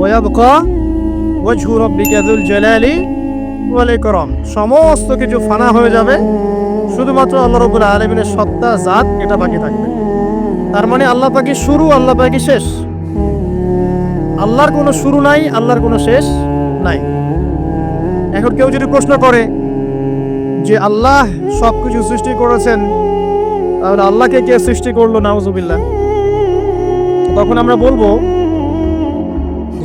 ওয়াবকা ওয়াজহু রাব্বিকা যুল জালালি ওয়াল ইকরাম সমস্ত কিছু ফানা হয়ে যাবে। শুধুমাত্র আল্লাহ রাব্বুল আলামিনের সত্তা, জাত, এটা বাকি থাকবে। তার মানে আল্লাহ পাকি শুরু, আল্লাহ পাকি শেষ। আল্লাহর কোনো শুরু নাই, আল্লাহর কোনো শেষ নাই। এখন কেউ যদি প্রশ্ন করে যে আল্লাহ সব কিছু সৃষ্টি করেছেন, তাহলে আল্লাহকে কে সৃষ্টি করল, নাউজুবিল্লাহ? তখন আমরা বলব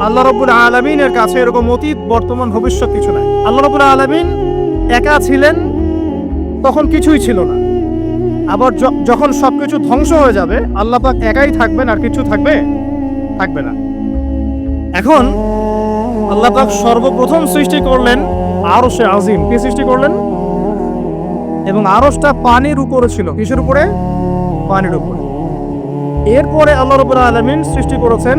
আল্লাহ রব্বুল আলমিনের কাছে এরকম অতীত, বর্তমান, ভবিষ্যৎ কিছু নাই। আল্লাহ রব্বুল আলমিন একা ছিলেন, তখন কিছুই ছিল না। আবার যখন সবকিছু ধ্বংস হয়ে যাবে, আল্লাহ পাক একাই থাকবেন, আর কিছু থাকবে থাকবে না। এখন আল্লাহ পাক সর্বপ্রথম সৃষ্টি করলেন আরশে আজিম। কি সৃষ্টি করলেন? এবং আরশটা পানির উপরে ছিল। কিসের উপরে? পানির উপরে। এরপরে আল্লাহ রবুল আলমিন সৃষ্টি করেছেন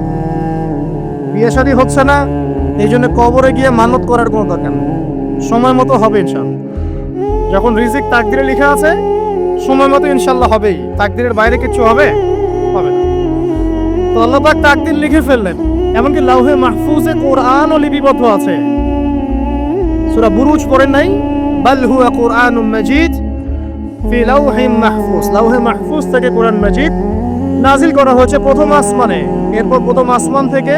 বিয়ে শাদী হচ্ছে না এই জন্য কবরে গিয়ে মানত করার কোনো দরকার নেই। সময় মতো হবে ইনশাল্লাহ যখন রিজিক তাকদিরে লিখা আছে, সময় মতো ইনশাল্লাহ হবেই। তাকদিরের বাইরে কিছু হবে? হবে না। তো আল্লাহ পাক তাকদির লিখে ফেললেন, এমনকি লাউহে মাহফুজে কোরআনও লিপিবদ্ধ আছে। সূরা বুরুজ পড়েন নাই? বাল হুয়া কোরআনুম মাজিদ ফি লাউহিম মাহফুজ। লাউহে মাহফুজ থেকে কোরআন মাজিদ নাজিল করা হয়েছে প্রথম আসমানে। এরপর প্রথম আসমান থেকে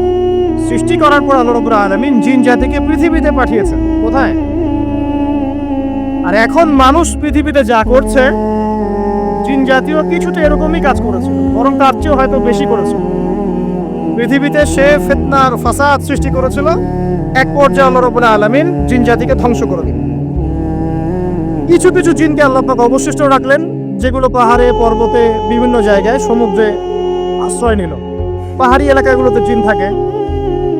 সৃষ্টি করার পর আল্লাহ রাব্বুল আলামিন জিন জাতিকে পৃথিবীতে পাঠিয়েছেন। কোথায়? আর এখন মানুষ পৃথিবীতে যা করছে, জিন জাতীয় কিছুটা এরকমই কাজ করেছে, বরং তার চেয়েও হয়তো বেশি করেছে। পৃথিবীতে সে ফিতনার ফাসাদ সৃষ্টি করেছিল, এক পর্যায়ে আল্লাহ রাব্বুল আলামিন জিন জাতিকে ধ্বংস করে দিলেন। কিছু কিছু জিনকে আল্লাহ পাক অবশিষ্ট রাখলেন, যেগুলো পাহাড়ে, পর্বতে, বিভিন্ন জায়গায় সমুদ্রে আশ্রয় নিল। পাহাড়ি এলাকাগুলোতে জিন থাকে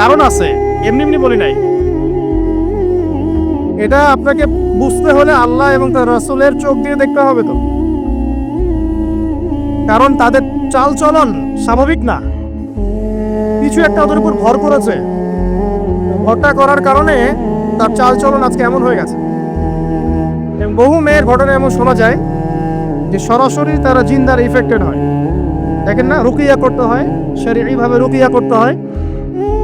কারণ আছে, এমনি এমনি বলি নাই। এটা আপনাকে বুঝতে হলে আল্লাহ এবং তার রসুলের চোখ দিয়ে দেখতে হবে তো। কারণ তাদের চাল চলন স্বাভাবিক না। কিছু একটা ওদের উপর ভর করেছে। ভরটা করার কারণে তার চাল চলন আজকে এমন হয়ে গেছে। বহু মেয়ের ঘটনা এমন শোনা যায় যে সরাসরি তারা জিন্দার ইফেক্টেড হয়। দেখেন না, রুকিয়া করতে হয় এইভাবে রুকিয়া করতে হয়।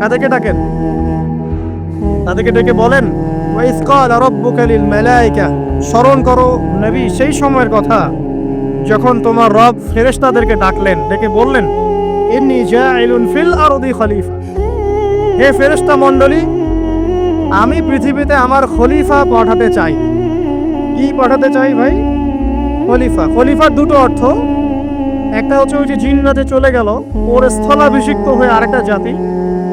কাদেরকে ডাকেন। তাদেরকে ডেকে বলেন স্মরণ করো নবী সেই সময়ের কথা, যখন তোমার রব ফেরেশতাদেরকে ডাকলেন, ডেকে বললেন, ইন্নী জাইলুন ফিল আরদি খলিফা হে ফেরেশতা মণ্ডলী, আমি পৃথিবীতে আমার খলিফা পাঠাতে চাই। কি পাঠাতে চাই ভাই? খলিফা। খলিফার দুটো অর্থ। একটা হচ্ছে ওই যে জিন্নাতে চলে গেল, ওর স্থলাভিষিক্ত হয়ে আরেকটা জাতি।